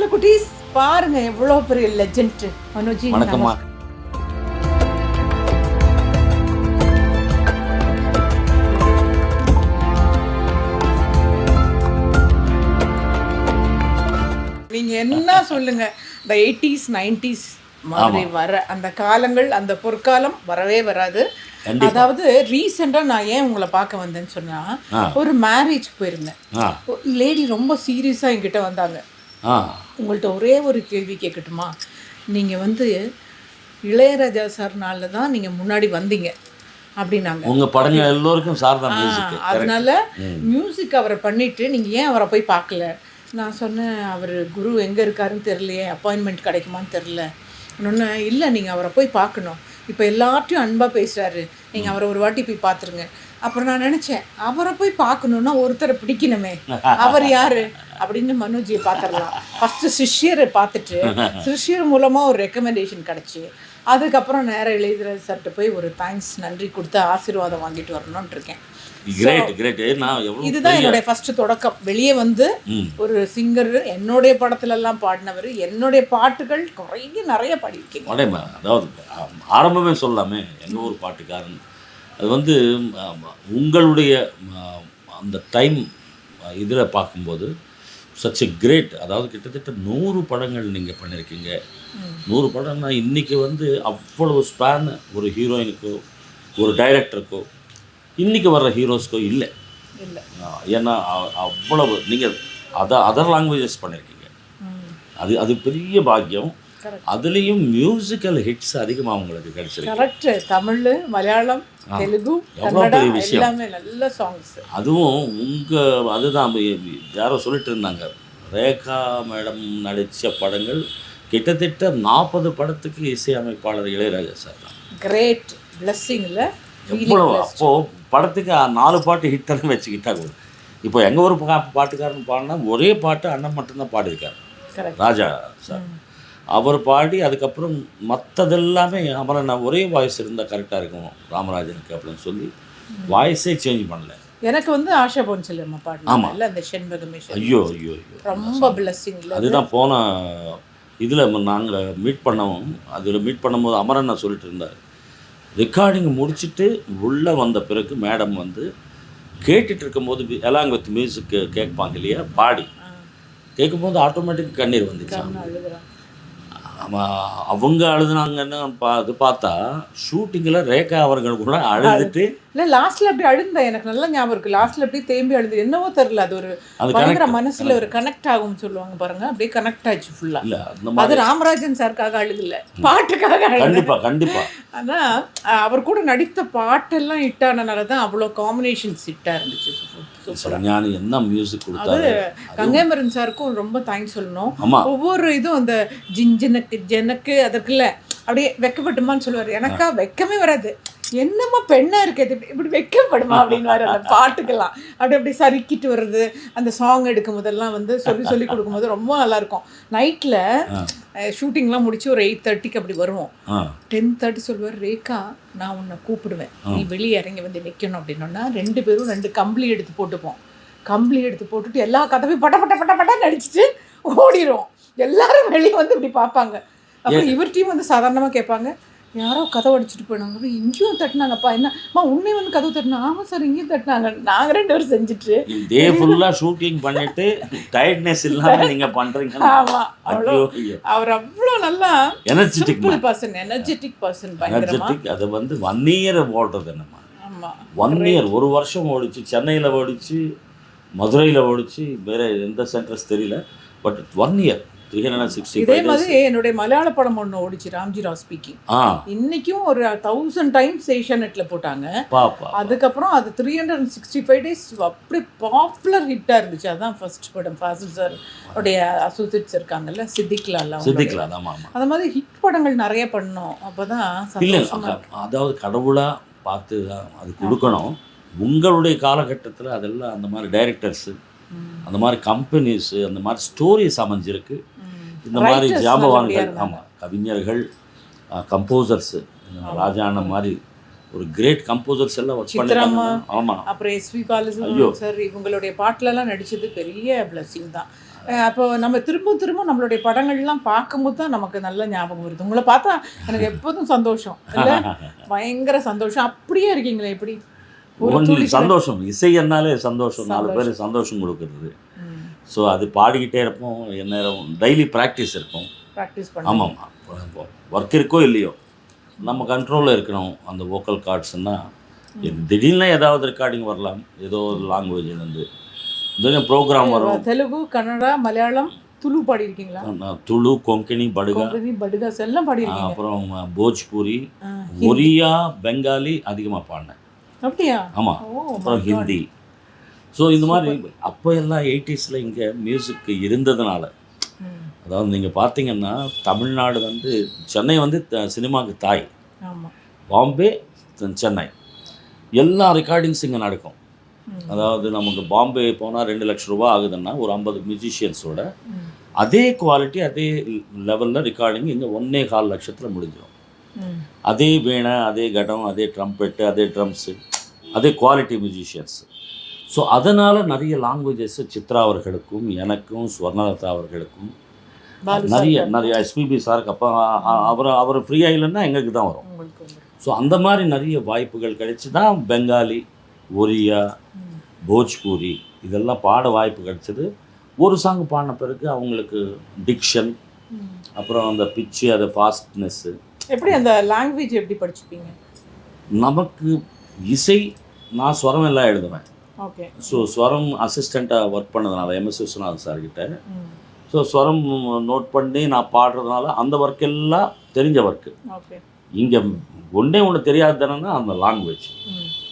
செல்ல குட்டீஸ் பாருங்க எவ்வளவு பெரிய லெஜெண்ட் மனோஜி வணக்கம்மா. நீங்க என்ன சொல்லுங்க? இந்த எயிட்டிஸ் நைன்டிஸ் மாதிரி வர அந்த காலங்கள் அந்த பொற்காலம் வரவே வராது. அதாவது ரீசெண்டாக நான் ஏன் உங்களை பார்க்க வந்தேன்னு சொன்னா. ஒரு மேரேஜ்க்கு போயிருந்தேன். லேடி ரொம்ப சீரியஸாக என்கிட்ட வந்தாங்க. உங்கள்கிட்ட ஒரே ஒரு கேள்வி கேட்கட்டுமா? நீங்கள் வந்து இளையராஜா சார்னால தான் நீங்கள் முன்னாடி வந்தீங்க அப்படின்னாங்க. உங்க படங்கள் எல்லோருக்கும் சாரதா மியூசிக் அதனால மியூசிக் அவரை பண்ணிட்டு நீங்கள் ஏன் அவரை போய் பார்க்கல? நான் சொன்னேன் அவர் குரு எங்கே இருக்காருன்னு தெரியலையே அப்பாயின்மெண்ட் கிடைக்குமான்னு தெரில இன்னொன்று இல்லை நீங்கள் அவரை போய் பார்க்கணும். இப்போ எல்லார்ட்டையும் அன்பாக பேசுகிறாரு நீங்கள் அவரை ஒரு வாட்டி போய் பார்த்துருங்க. அப்புறம் நான் நினச்சேன் அவரை போய் பார்க்கணுன்னா ஒருத்தரை பிடிக்கணுமே. அவர் யாரு? அப்படின்னு மனோஜியை பார்த்துடலாம். ஃபஸ்ட்டு சிஷ்யரை பார்த்துட்டு சிஷ்யர் மூலமாக ஒரு ரெக்கமெண்டேஷன் கிடச்சி. அதுக்கப்புறம் நேராக எழுதுறது சர்ட்டு போய் ஒரு தேங்க்ஸ் நன்றி கொடுத்து ஆசீர்வாதம் வாங்கிட்டு வரணும்னு இருக்கேன். இதுதான் என்னுடைய ஃபர்ஸ்ட் தொடக்கம். வெளியே வந்து. ஒரு சிங்கர் என்னுடைய படத்துல எல்லாம் பாடினவர் என்னுடைய பாட்டுகள் குறைய நிறைய பாடியிருக்கீங்க. உடைமை அதாவது ஆரம்பமே சொல்லாமே எங்க ஊர் பாட்டுக்காரன்? அது வந்து உங்களுடைய அந்த டைம் இதில் பார்க்கும்போது சச் எ கிரேட் அதாவது கிட்டத்தட்ட நூறு படங்கள் நீங்கள் பண்ணியிருக்கீங்க நூறு படம்னா இன்றைக்கி வந்து அவ்வளவு ஸ்பேன் ஒரு ஹீரோயினுக்கோ ஒரு டைரக்டருக்கோ இன்றைக்கி வர்ற ஹீரோஸ்க்கோ இல்லை. ஏன்னா அவ்வளவு நீங்கள் அத அதர் லாங்குவேஜஸ் பண்ணியிருக்கீங்க அது அது பெரிய பாக்கியம். அதுலேயும் மியூசிக்கல் ஹிட்ஸ் அதிகமாக உங்களுக்கு கிடைச்சிருக்கு. கரெக்ட் தமிழ் மலையாளம் தெலுங்கு எவ்வளோ பெரிய விஷயம். எல்லாமே நல்ல சாங்ஸ் அதுவும் உங்கள் அதுதான் யாரோ சொல்லிட்டு இருந்தாங்க. ரேகா மேடம் நடித்த படங்கள் கிட்டத்தட்ட நாற்பது படத்துக்கு இசையமைப்பாளர் இளையராஜா சார் தான். கிரேட் பிளஸ்ஸிங்ல எவ்வளோ அப்போது படத்துக்கு நாலு பாட்டு ஹிட் தானே வச்சுக்கிட்டா கூட. இப்போ எங்கள் ஊர் பாட்டுக்காரன் பாடினா ஒரே பாட்டு அண்ணன் மட்டும்தான் பாடியிருக்காரு. ராஜா சார். அவர் பாடி அதுக்கப்புறம் மற்றதெல்லாமே அமரன் ஒரே வாய்ஸ் இருந்தால் கரெக்டாக இருக்கும் ராமராஜனுக்கு அப்படின்னு சொல்லி வாய்ஸே சேஞ்ச் பண்ணல. எனக்கு வந்து ஆஷா போன்சல் அம்மா பாடினாங்கல்ல அந்த செண்பகமேஷன் ஐயோ ஐயோ ஐயோ. ரொம்ப பிளஸ்ஸிங்ல அதுதான் போன இதில் நாங்கள் மீட் பண்ணவும் அதில் மீட் பண்ணும்போது அமரன் நான் சொல்லிட்டு இருந்தார். ரெக்கார்டிங் முடிச்சுட்டு உள்ளே வந்த பிறகு மேடம் வந்து கேட்டுட்டு இருக்கும்போது எலாங் வித் மியூசிக் கேட்பாங்க இல்லையா? பாடி. கேட்கும்போது ஆட்டோமேட்டிக் கண்ணீர் வந்துச்சு. அவங்க அழுதுனாங்கன்னு பா இது பார்த்தா ஷூட்டிங்கில் ரேகா அவர்கள் கூட அழுதுட்டு இல்ல லாஸ்ட்ல அப்படி அழுந்தேன். எனக்கு நல்லா ஞாபகம் இருக்கு. லாஸ்ட்ல அப்படியே தேம்பி அழுது என்னவோ தெரியல. அது ஒரு பயங்கர மனசுல ஒரு கனெக்ட் ஆகும்னு சொல்லுவாங்க பாருங்க. அப்படியே கனெக்ட் ஆச்சு ஃபுல்லா இல்லை அது ராமராஜன் சாருக்காக அழுகல. பாட்டுக்காக கண்டிப்பாக கண்டிப்பாக ஆனா அஹ், அவர் கூட நடித்த பாட்டெல்லாம் ஹிட் ஆனனால தான் அவ்வளோ காம்பினேஷன்ஸ் ஹிட்டா இருந்துச்சு. சூப்பரா. ஞானி என்ன மியூசிக் கொடுத்தாரு? கங்கைமரன் சாருக்கும் ரொம்ப தேங்க்ஸ் சொல்லணும். ஆமாம் ஒவ்வொரு இதுவும் அந்த ஜிஞ்சனக்கு ஜனக்கு அதற்குள்ள அப்படியே வெக்கப்பட்டுமான்னு சொல்லுவார். எனக்கா வெக்கமே வராது. என்னம்மா பெண்ணா இருக்கு? இது இப்படி வெக்கப்படுமா அப்படின்னு அந்த பாட்டுக்கெல்லாம். அப்படி அப்படி சறுக்கிட்டு வர்றது அந்த சாங் எடுக்கும் போதெல்லாம் வந்து சொல்லி சொல்லி கொடுக்கும்போது ரொம்ப நல்லா இருக்கும் நைட்டில் ஷூட்டிங்லாம் முடிச்சு ஒரு எயிட் தேர்ட்டிக்கு அப்படி வருவோம் டென் தேர்ட்டி சொல்லுவார் ரேகா நான் உன்னை கூப்பிடுவேன். நீ வெளியே இறங்கி வந்து நிற்கணும் அப்படின்னோன்னா ரெண்டு பேரும் ரெண்டு கம்பளி எடுத்து போட்டுப்போம். கம்பளி எடுத்து போட்டுட்டு எல்லா கதவையும் பட்ட பட்ட பட்ட பட்ட நடிச்சிட்டு ஓடிடுவோம் எல்லாரும் வெளியே வந்து இப்படி பார்ப்பாங்க. அப்புறம் இவர்கிட்டையும் வந்து சாதாரணமாக கேட்பாங்க யாரோ கதவு அடிச்சுட்டு போயினாங்க இங்கேயும் தட்டினாங்கப்பா என்னம்மா உன்னை வந்து கதவு தட்டினா ஆமாம் சார் இங்கேயும் தட்டினாங்க. நாங்கள் ரெண்டு பேரும் செஞ்சுட்டு. டே ஃபுல்லாக ஷூட்டிங் பண்ணிட்டு டயர்ட்னஸ் இல்லாமல் நீங்கள் பண்ணுறீங்க ஆமாம் அவ்வளோ. அவர் அவ்வளோ நல்லா energetic person energetic person energetic அதை வந்து ஒன் இயர் ஓடுறது என்னம்மா. ஆமாம் ஒன் இயர் ஒரு வருஷம் ஓடிச்சு சென்னையில் ஓடிச்சு மதுரையில் ஓடிச்சு வேற எந்த சென்டர்ஸ் தெரியல. But one year three hundred sixty இதே மாதிரி என்னுடைய மலையாள படம் ஒன்று ஓடிச்சு ராம்ஜி ராவ் ஸ்பீக்கிங் இன்னைக்கும் ஒரு தௌசண்ட் டைம்ஸ் ஏஷியா நெட்ல போட்டாங்க அதுக்கப்புறம் அது three hundred and sixty five days அப்படி பாப்புலர் ஹிட்டாக இருந்துச்சு. அதான் ஃபர்ஸ்ட் படம். ஃபாசில் சார் உடைய அசோசியேட்ஸ் இருக்காங்கல்ல சித்திக்லாலாம் சித்திக்கலாம் ஆமாம் அந்த மாதிரி ஹிட் படங்கள் நிறைய பண்ணோம். இல்லை சந்தோஷமா அதாவது கடவுளாக பார்த்து தான் அது கொடுக்கணும். உங்களுடைய காலகட்டத்தில் அதெல்லாம் அந்த மாதிரி டைரக்டர்ஸு. அந்த மாதிரி கம்பெனிஸு அந்த மாதிரி ஸ்டோரிஸ் அமைஞ்சிருக்கு. இந்த மாதிரி இருந்தாங்க. ஆமாம் கவிஞர்கள் கம்போசர்ஸு ராஜான மாதிரி ஒரு கிரேட் கம்போசர்ஸ் எல்லாம் ஒர்க். பண்ணிருக்காங்க ஆமாம் அப்புறம் எஸ்வி. பாலசுப்ரமணியம் சார் இவங்களுடைய பாட்டுலலாம் நடிச்சது பெரிய பிளஸ்ஸிங் தான். அப்போ நம்ம திரும்ப திரும்ப நம்மளுடைய படங்கள்லாம் பார்க்கும்போது தான் நமக்கு நல்ல ஞாபகம் வருது. உங்களை பார்த்தா எனக்கு எப்போதும் சந்தோஷம். இல்லை? பயங்கர சந்தோஷம். அப்படியே இருக்கீங்களே எப்படி? சந்தோஷம். இசை என்னாலே சந்தோஷம். நாலு பேர் சந்தோஷம். கொடுக்கறது. ஸோ அது பாடிக்கிட்டே இருப்போம் எந்நேரம் டெய்லி ப்ராக்டிஸ் இருக்கும். ப்ராக்டிஸ் பண்ண ஆமாம். ஒர்க் இருக்கோ இல்லையோ நம்ம கண்ட்ரோலில் இருக்கணும். அந்த வோக்கல் கார்ட்ஸ்னா திடீர்னு ஏதாவது ரெக்கார்டிங் வரலாம். ஏதோ ஒரு லாங்குவேஜ்லேருந்து திடீர்னு ப்ரோக்ராம் வரும். தெலுங்கு கன்னடா மலையாளம் துளு பாடியிருக்கீங்களா? துளு கொங்கணி படுகா. படுகாஸ் எல்லாம் பாடியிருக்கீங்க. அப்புறம் போஜ்பூரி ஒரியா பெங்காலி அதிகமாக பாடினேன். அப்படியா? ஆமாம் அப்புறம். ஹிந்தி. ஸோ இந்த மாதிரி அப்போ எல்லாம் எயிட்டிஸில் இங்கே மியூசிக் இருந்ததுனால அதாவது நீங்கள் பார்த்தீங்கன்னா தமிழ்நாடு வந்து சென்னை வந்து சினிமாவுக்கு தாய். பாம்பே சென்னை. எல்லா ரெக்கார்டிங்ஸ் இங்கே நடக்கும். அதாவது நமக்கு பாம்பே போனால் ரெண்டு லட்ச ரூபா ஆகுதுன்னா ஒரு ஐம்பது மியூசிஷியன்ஸோட அதே குவாலிட்டி அதே லெவலில் ரெக்கார்டிங் இங்கே ஒன்னே கால் லட்சத்தில் முடிஞ்சிடும் அதே வீணை அதே கடம் அதே ட்ரம்பெட்டு அதே ட்ரம்ஸு அதே குவாலிட்டி மியூசிஷியன்ஸ் ஸோ அதனால் நிறைய லாங்குவேஜஸ் சித்ரா அவர்களுக்கும் எனக்கும் ஸ்வர்ணலதா அவர்களுக்கும் நிறைய. நிறைய எஸ்பிபி சாருக்கு அப்போ அவர் அவர் ஃப்ரீயாக இல்லைன்னா எங்களுக்கு தான் வரும். ஸோ அந்த மாதிரி நிறைய வாய்ப்புகள் கிடைச்சி தான் பெங்காலி ஒரியா போஜ்பூரி இதெல்லாம் பாட வாய்ப்பு கிடைச்சது ஒரு சாங் பாடின பிறகு அவங்களுக்கு டிக்ஷன். அப்புறம் அந்த பிச்சு அது ஃபாஸ்ட்னஸ்ஸு எப்படி அந்த லாங்குவேஜ் எப்படி படிச்சுப்பீங்க நமக்கு இசை நான் ஸ்வரம் எல்லாம் எழுதுவேன் ஸோ ஸ்வரம் அசிஸ்டண்ட்டாக ஒர்க் பண்ணதுனால எம்எஸ் விஸ்வநாத் சார்கிட்ட ஸோ ஸ்வரம் நோட் பண்ணி நான் பாடுறதுனால அந்த ஒர்க் எல்லாம் தெரிஞ்ச ஒர்க்கு இங்கே ஒன்றே ஒன்று தெரியாது தானேன்னா அந்த லாங்குவேஜ்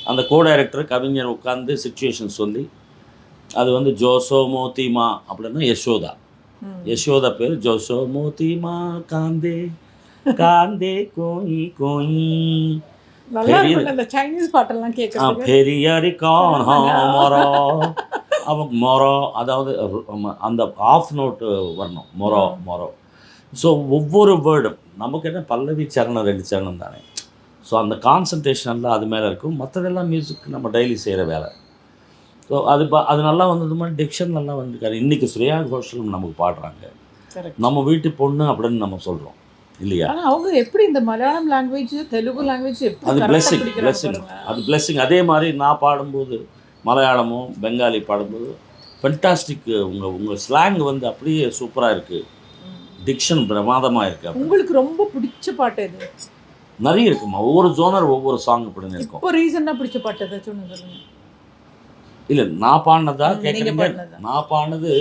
அந்த கோ டைரக்டர் கவிஞர் உட்காந்து சுச்சுவேஷன் சொல்லி அது வந்து ஜோசோ மோத்திமா அப்படின்னா யசோதா. யசோதா பேர் ஜோசோ மோத்திமா காந்தே காந்தே கோயி கோயி. நல்லா பெரிய- இருக்கும் அந்த சைனீஸ் பாட்டெல்லாம் கேட்கறதுக்கு பெரியாரி கான் மொரோ மொரோ அதாவது அந்த ஆஃப் நோட்டு வரணும். மொரோ மொரோ ஸோ ஒவ்வொரு வேர்டும் நமக்கு என்ன பல்லவி சரணம் ரெண்டு சரணம் தானே. ஸோ அந்த கான்சன்ட்ரேஷன்லாம் அது மேலே இருக்கும். மற்றதெல்லாம் மியூசிக் நம்ம டெய்லி செய்கிற வேலை. ஸோ அது அது நல்லா வந்தது மாதிரி டிக்ஷன் நல்லா வந்திருக்காரு இன்றைக்கி ஸ்ரேயா கோஷல் நமக்கு பாடுறாங்க. நம்ம வீட்டு பொண்ணு அப்படின்னு நம்ம சொல்கிறோம் இல்லையா? அவங்க எப்படி இந்த மலையாளம் லாங்குவேஜ் தெலுங்கு லாங்குவேஜ் அது பிளெஸ்ஸிங் பிளெஸ்ஸிங். அது பிளெஸ்ஸிங் அதே மாதிரி நான் பாடும்போது மலையாளமும் பெங்காலி பாடும்போது ஃபென்டாஸ்டிக் உங்கள் உங்கள் ஸ்லாங் வந்து அப்படியே சூப்பராக இருக்குது. டிக்ஷன் பிரமாதமாக இருக்குது உங்களுக்கு ரொம்ப பிடிச்ச பாட்டு எது? நிறைய இருக்குமா? ஒவ்வொரு ஜோனர் ஒவ்வொரு சாங் இப்படின்னு இருக்கும். இப்போ ரீசெண்டாக பிடிச்ச பாட்டு ஏதாச்சும் ஒன்று சொல்லுங்க. இல்லை நான் பாடினதா கேட்குறீங்க. நான் பாடினது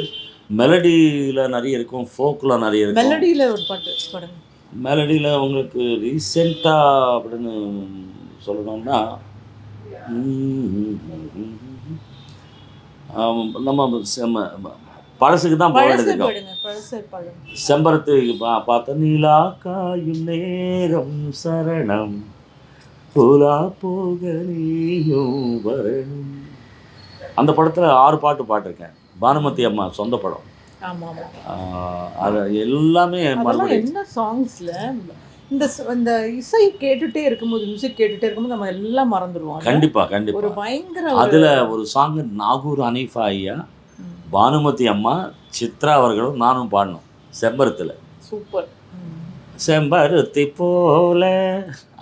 மெலடியில் நிறைய இருக்கும் ஃபோக்கில் நிறைய இருக்கும். மெலடியில ஒரு பாட்டு பாடுங்க. மெலடியில் உங்களுக்கு ரீசெண்டாக அப்படின்னு சொல்லணும்னா நம்ம பழசுக்கு தான் பாடுங்க செம்பருத்து பார்த்த நீலா காயும் நேரம் சரணம். புலா போக வரணும். அந்த படத்தில் ஆறு பாட்டு பாட்டிருக்கேன். பானுமதி அம்மா சொந்த படம். அது எல்லாமே என்ன சாங்ஸ்ல இந்த இந்த இசை கேட்டுட்டே இருக்கும்போது மியூசிக் கேட்டுட்டே இருக்கும்போது நம்ம எல்லாம் மறந்துடுவோம். இல்ல? கண்டிப்பா ஒரு பயங்கர அதுல ஒரு சாங் நாகூர் அனீஃபா ஐயா பானுமதி அம்மா சித்ரா அவர்களும் நானும் பாடினோம் செம்பருத்தில். சூப்பர். செம்பருத்தி போல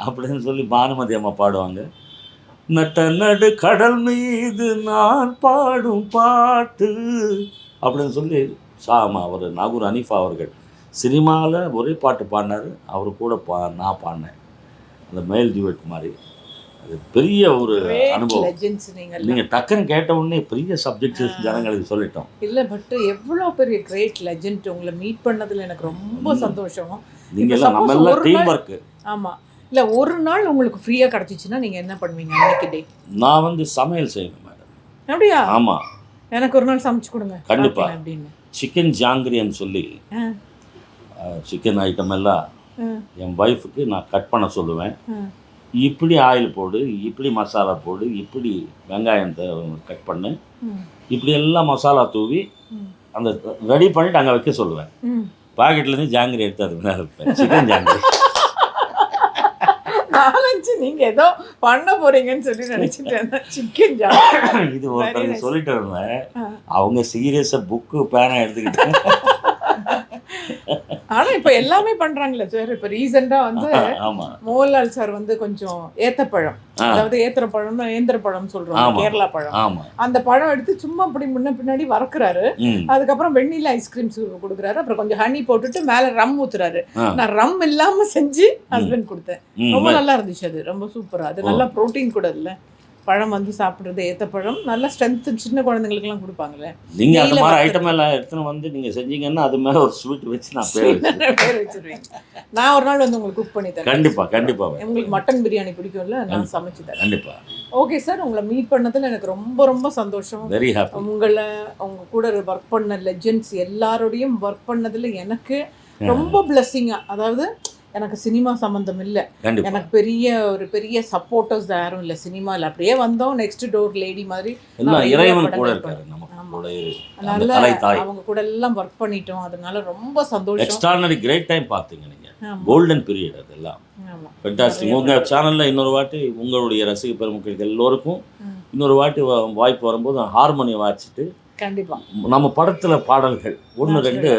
அப்படின்னு சொல்லி பானுமதி அம்மா பாடுவாங்க. நட்ட நடு கடல் மீது நான் பாடும் பாட்டு அப்படின்னு சொல்லி சாமா அவர் நாகூர் அனீஃபா அவர்கள். சினிமாவில் ஒரே பாட்டு பாடினார். அவர் கூட பா நான் பாடினேன். அந்த மேல் டியூட் மாதிரி. அது பெரிய ஒரு அனுபவம். நீங்கள் டக்குன்னு கேட்ட உடனே பெரிய சப்ஜெக்ட். ஜனங்களுக்கு சொல்லிட்டோம். இல்ல பட் எவ்வளவு பெரிய கிரேட் லெஜெண்ட் உங்களை மீட் பண்ணதுல எனக்கு ரொம்ப. சந்தோஷம். நீங்கள் எல்லாம் நம்ம எல்லாம் டீம் ஒர்க்கு ஆமா. இல்ல ஒரு நாள் உங்களுக்கு ஃப்ரீயா கிடைச்சிச்சுன்னா நீங்க என்ன பண்ணுவீங்க அன்னைக்கு டே நான் வந்து சமையல் செய்வேன் மேடம் அப்படியா? ஆமாம் எனக்கு ஒரு நாள் சமைச்சு கொடுங்க. கண்டிப்பா. பார்க்கலாம் அப்படின்னு. சிக்கன் ஜாங்கிரின்னு சொல்லி. சிக்கன் ஐட்டம் எல்லாம் என் ஒய்ஃபுக்கு நான் கட் பண்ண சொல்லுவேன். இப்படி ஆயில் போடு இப்படி மசாலா போடு இப்படி வெங்காயத்தை கட் பண்ணு. இப்படி எல்லாம் மசாலா தூவி அந்த ரெடி பண்ணிட்டு அங்கே வைக்க சொல்லுவேன். பாக்கெட்லேருந்து ஜாங்கிரி எடுத்து அது மேலே வைப்பேன். சிக்கன் ஜாங்கிரி. நாலஞ்சு நீங்க ஏதோ பண்ண போறீங்கன்னு சொல்லி நினைச்சிட்டேன் சிக்கன் ஜா இது nice. சொல்லிட்டு இருந்தேன். அவங்க சீரியஸா புக்கு பேனா எடுத்துக்கிட்டு ஆனா இப்ப எல்லாமே பண்றாங்களே சார் இப்ப ரீசெண்டா வந்து மோகன்லால் சார் வந்து கொஞ்சம் ஏத்தப்பழம். அதாவது ஏத்திர பழம்னு ஏந்திர பழம் சொல்றோம். கேரளா பழம். அந்த பழம் எடுத்து சும்மா அப்படி முன்ன பின்னாடி வறுக்குறாரு. அதுக்கப்புறம் வெண்ணிலா ஐஸ்கிரீம்ஸ் கொடுக்குறாரு. அப்புறம் கொஞ்சம் ஹனி போட்டுட்டு மேல ரம் ஊத்துறாரு. நான் ரம் இல்லாம செஞ்சு ஹஸ்பண்ட் கொடுத்தேன். ரொம்ப நல்லா இருந்துச்சு அது. ரொம்ப சூப்பரா அது நல்லா ப்ரோட்டீன் கூட இல்ல. பழம் வந்து சாப்பிடுறது ஏத்த பழம் நல்ல ஸ்ட்ரென்த் சின்ன குழந்தைங்களுக்குலாம் கொடுப்பாங்களே நீங்க அந்த மாதிரி. ஐட்டம் எல்லாம் எடுத்துன்னு வந்து நீங்க செஞ்சீங்கன்னா அது மேல ஒரு ஸ்வீட் வச்சு நான் பேர். பேர் வச்சிருவீங்க நான் ஒரு நாள் வந்து உங்களுக்கு குக் பண்ணி தரேன். கண்டிப்பா கண்டிப்பா. மேம். உங்களுக்கு மட்டன் பிரியாணி பிடிக்கும்ல நான் சமைச்சு தரேன். கண்டிப்பா. ஓகே சார் உங்களை மீட் பண்ணதுல எனக்கு ரொம்ப ரொம்ப சந்தோஷம். வெரி ஹாப்பி உங்களை உங்க கூட ஒர்க் பண்ண லெஜெண்ட்ஸ் எல்லாரோடையும் ஒர்க் பண்ணதுல எனக்கு ரொம்ப பிளஸ்ஸிங்கா அதாவது எனக்கு சினிமா சம்பந்தம் இல்லை. எனக்கு பெரிய ஒரு பெரிய சப்போர்ட்டர்ஸ் யாரும் இல்லை சினிமாவில் அப்படியே வந்தோம் நெக்ஸ்ட் டோர் லேடி மாதிரி இறைவன் கூட அதனால அவங்க கூட எல்லாம் ஒர்க் பண்ணிட்டோம். அதனால ரொம்ப சந்தோஷம். எக்ஸ்ட்ரானரி கிரேட் டைம் பார்த்தீங்க நீங்க. ஆமா, கோல்டன் பீரியட் அதெல்லாம். ஃபென்டாஸ்டிக் நிறைய உங்க சேனல்ல இன்னொரு வாட்டி உங்களுடைய ரசிக பெருமக்களுக்கு எல்லோருக்கும். இன்னொரு வாட்டி வாய்ப்பு வரும்போது ஹார்மோனியம் வாசிச்சுட்டு கண்டிப்பா. நம்ம படத்துல பாடல்கள் ஒன்று ரெண்டு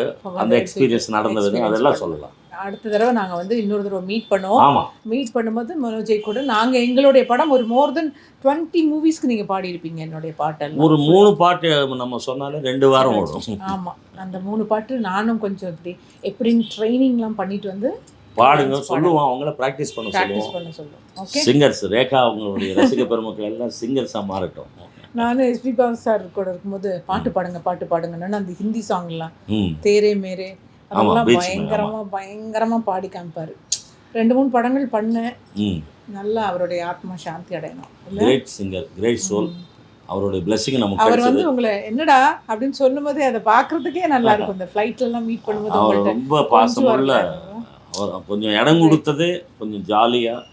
அந்த எக்ஸ்பீரியன்ஸ் நடந்தது experience அதெல்லாம். சொல்லலாம். அடுத்த தடவை நாங்க வந்து இன்னொரு தடவை மீட் பண்ணுவோம். மீட் பண்ணும்போது மனோஜை கூட நாங்க எங்களுடைய படம் ஒரு மோர் தென் டுவெண்ட்டி மூவிஸ்க்கு நீங்க பாடியிருப்பீங்க என்னுடைய பாட்டெல்லாம். ஒரு மூணு பாட்டு நம்ம சொன்னாலே ரெண்டு வாரம் ஓடும். ஆமா. அந்த மூணு பாட்டு நானும் கொஞ்சம் இப்படி எப்படின்னு ட்ரைனிங்லாம் பண்ணிட்டு வந்து பாடுங்க சொல்லுவோம். அவங்கள ப்ராக்டிஸ் பண்ண ப்ராக்டிஸ் சொல்லுவோம். சிங்கர்ஸ் ரேகா அவங்களுடைய ரசிக பெருமக்கள் எல்லாம் சிங்கர்ஸாக மாறட்டும். நானும் எஸ்பி பாஸ் சார் கூட இருக்கும்போது பாட்டு பாடுங்க பாட்டு பாடுங்கன்னு அந்த ஹிந்தி சாங்லாம் தேரே மேரே அதெல்லாம் பயங்கரமா பயங்கரமா பாடி காமிப்பாரு. ரெண்டு மூணு படங்கள் பண்ணேன் நல்லா அவருடைய ஆத்மா சாந்தி அடையணும்? கிரேட் சிங்கர் கிரேட் சோல் அவருடைய பிளெஸிங் நமக்கு அவர் வந்து உங்களை என்னடா அப்படின்னு சொல்லும்போது அதை பார்க்கறதுக்கே நல்லா இருக்கும். இந்த ஃப்ளைட்ல எல்லாம் மீட் பண்ணும்போது அவர் ரொம்ப பாசமுள்ள அவர் கொஞ்சம் இடம் கொடுத்தது கொஞ்சம் ஜாலியாக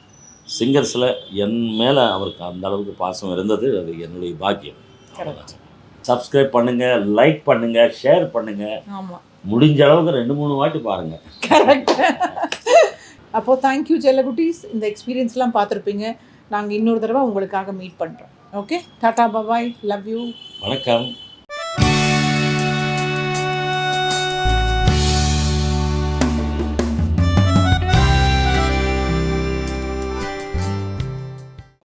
சிங்கர்ஸில் என் மேலே அவருக்கு அந்த அளவுக்கு பாசம் இருந்தது. அது என்னுடைய பாக்கியம். சப்ஸ்கிரைப் பண்ணுங்க லைக் பண்ணுங்க ஷேர் பண்ணுங்க. ஆமா. முடிஞ்ச அளவுக்கு ரெண்டு மூணு வாட்டி பாருங்க. கரெக்ட் அப்போ தேங்க்யூ செல்லகுட்டீஸ் இந்த எக்ஸ்பீரியன்ஸ்லாம் பார்த்துருப்பீங்க. நாங்கள் இன்னொரு தடவை உங்களுக்காக மீட் பண்ணுறோம் okay tata bye bye love you வணக்கம்.